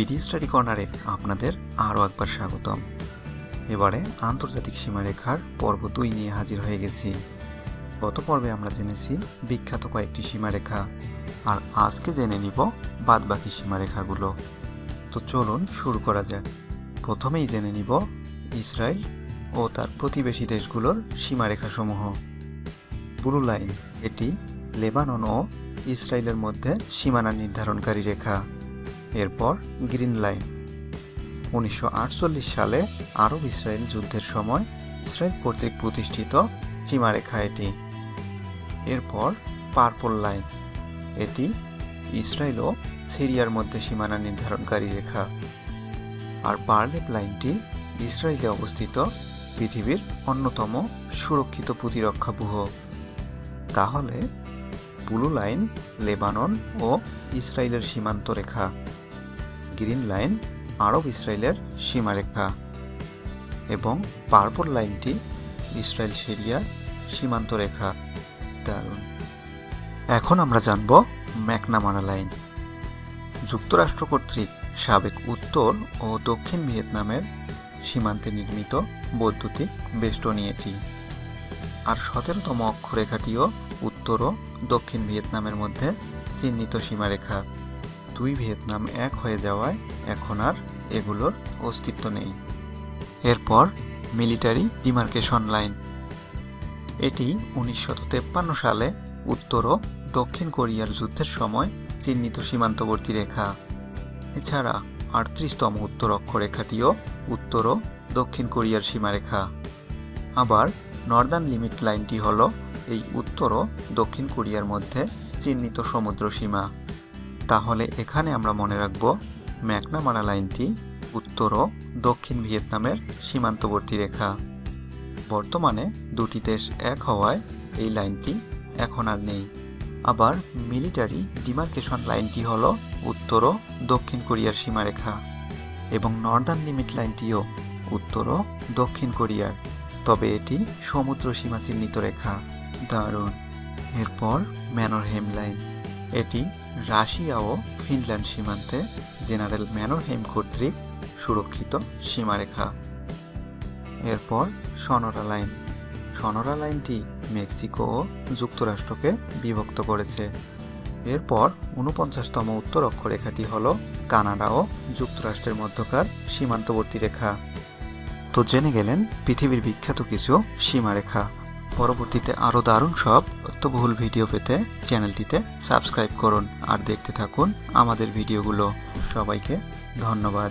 BD study কর্নারে আপনাদের আরও একবার স্বাগতম। এবারে আন্তর্জাতিক সীমারেখার পর্ব দুই নিয়ে হাজির হয়ে গেছি। গত পর্বে আমরা জেনেছি বিখ্যাত কয়েকটি সীমারেখা, আর আজকে জেনে নিব বাদবাকি সীমারেখাগুলো। তো চলুন শুরু করা যাক। প্রথমেই জেনে নিব ইসরায়েল ও তার প্রতিবেশী দেশগুলোর সীমারেখাসমূহ। ব্লু লাইন, এটি লেবানন ও ইসরায়েলের মধ্যে সীমানা নির্ধারণকারী রেখা। এরপর গ্রিন লাইন। উনিশশো আটচল্লিশ সালে আরব ইসরায়েল যুদ্ধের সময় ইসরায়েল কর্তৃক প্রতিষ্ঠিত সীমারেখা এটি। এরপর পার্পল লাইন। এটি ইসরায়েল ও সিরিয়ার মধ্যে সীমানা নির্ধারণকারী রেখা। আর বার্লেপ লাইনটি ইসরায়েলে অবস্থিত পৃথিবীর অন্যতম সুরক্ষিত প্রতিরক্ষা ব্যুহ তাহলে ব্লু লাইন, লেবানন ও ইসরায়েলের সীমান্ত রেখা। গ্রিন লাইন, আরব ইসরায়েলের সীমারেখা। এবং পার্পল লাইনটি ইসরায়েল সিরিয়ার সীমান্ত রেখা। দারুণ। এখন আমরা জানব ম্যাকনামারা লাইন। যুক্তরাষ্ট্র কর্তৃক সাবেক উত্তর ও দক্ষিণ ভিয়েতনামের সীমান্তে নির্মিত বৈদ্যুতিক বেষ্টনী এটি। আর সতেরোতম অক্ষরেখাটিও উত্তর ও দক্ষিণ ভিয়েতনামের মধ্যে চিহ্নিত সীমারেখা। দুই ভিয়েতনাম এক হয়ে যাওয়ায় এখন আর এগুলোর অস্তিত্ব নেই। এরপর মিলিটারি ডিমার্কেশন লাইন। এটি উনিশশো সালে উত্তর ও দক্ষিণ কোরিয়ার যুদ্ধের সময় চিহ্নিত সীমান্তবর্তী রেখা। এছাড়া আটত্রিশতম উত্তর অক্ষরেখাটিও উত্তর ও দক্ষিণ কোরিয়ার সীমারেখা। আবার নর্দার্ন লিমিট লাইনটি হল এই উত্তর ও দক্ষিণ কোরিয়ার মধ্যে চিহ্নিত সমুদ্র সীমা। তাহলে এখানে আমরা মনে রাখব ম্যাকনামারা লাইনটি উত্তর ও দক্ষিণ ভিয়েতনামের সীমান্তবর্তী রেখা। বর্তমানে দুটি দেশ এক হওয়ায় এই লাইনটি এখন আর নেই। আবার মিলিটারি ডিমার্কেশন লাইনটি হল উত্তর ও দক্ষিণ কোরিয়ার সীমারেখা এবং নর্দার্ন লিমিট লাইনটিও উত্তর ও দক্ষিণ কোরিয়ার। তবে এটি সমুদ্র সীমা চিহ্নিত রেখা। দারুণ। এরপর ম্যানরহেম লাইন এটি রাশিয়া ও ফিনল্যান্ড সীমান্তে জেনারেল ম্যানরহেম কর্তৃক সুরক্ষিত সীমারেখা। এরপর সনরা লাইন। সনরা লাইনটি মেক্সিকো ও যুক্তরাষ্ট্রকে বিভক্ত করেছে। এরপর উনপঞ্চাশতম উত্তর অক্ষরেখাটি হল কানাডা ও যুক্তরাষ্ট্রের মধ্যকার সীমান্তবর্তী রেখা। তো জেনে গেলেন, পৃথিবীর বিখ্যাত কিছু সীমারেখা। পরবর্তীতে আরও দারুণ সব তথ্যবহুল ভিডিও পেতে চ্যানেলটিতে সাবস্ক্রাইব করুন আর দেখতে থাকুন আমাদের ভিডিওগুলো। সবাইকে ধন্যবাদ।